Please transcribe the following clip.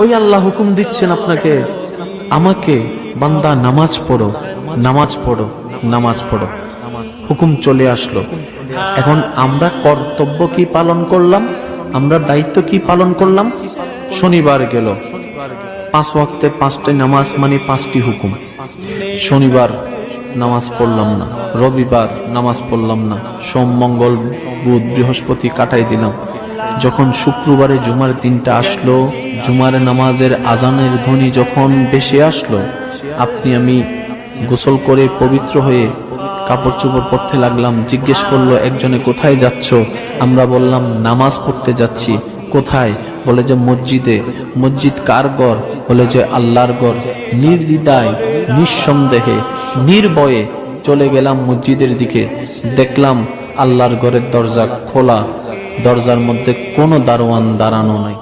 ওই আল্লাহ হুকুম দিচ্ছেন আপনাকে, আমাকে বান্দা নামাজ পড়ো নামাজ পড়ো নামাজ পড়ো। হুকুম চলে আসলো। এখন আমরা কর্তব্য কি পালন করলাম? আমরা দায়িত্ব কি পালন করলাম? শনিবার গেল। পাঁচ ওয়াক্তে পাঁচটি নামাজ মানে পাঁচটি হুকুম। শনিবার নামাজ পড়লাম না, রবিবার নামাজ পড়লাম না, সোম, মঙ্গল, বুধ, বৃহস্পতি কাটাই দিলাম। যখন শুক্রবারে জুমার দিনটা আসলো, জুমার নামাজের আজানের ধ্বনি যখন বেশি আসলো, আপনি আমি গোসল করে পবিত্র হয়ে কাপড় চোপড় পরতে লাগলাম, জিজ্ঞেস করল, একজনে কোথায় যাচ্ছ? আমরা বললাম, নামাজ পড়তে যাচ্ছি। কোথায়? বলে যে, মসজিদে। মসজিদ কার গড়? বলে যে, আল্লাহর গড়। নির্দ্বিধায়, নিঃসন্দেহে, নির্ভয়ে চলে গেলাম মসজিদের দিকে। দেখলাম আল্লাহর ঘরের দরজা খোলা। দরজার মধ্যে কোনো দারোয়ান দাঁড়ানো নাই।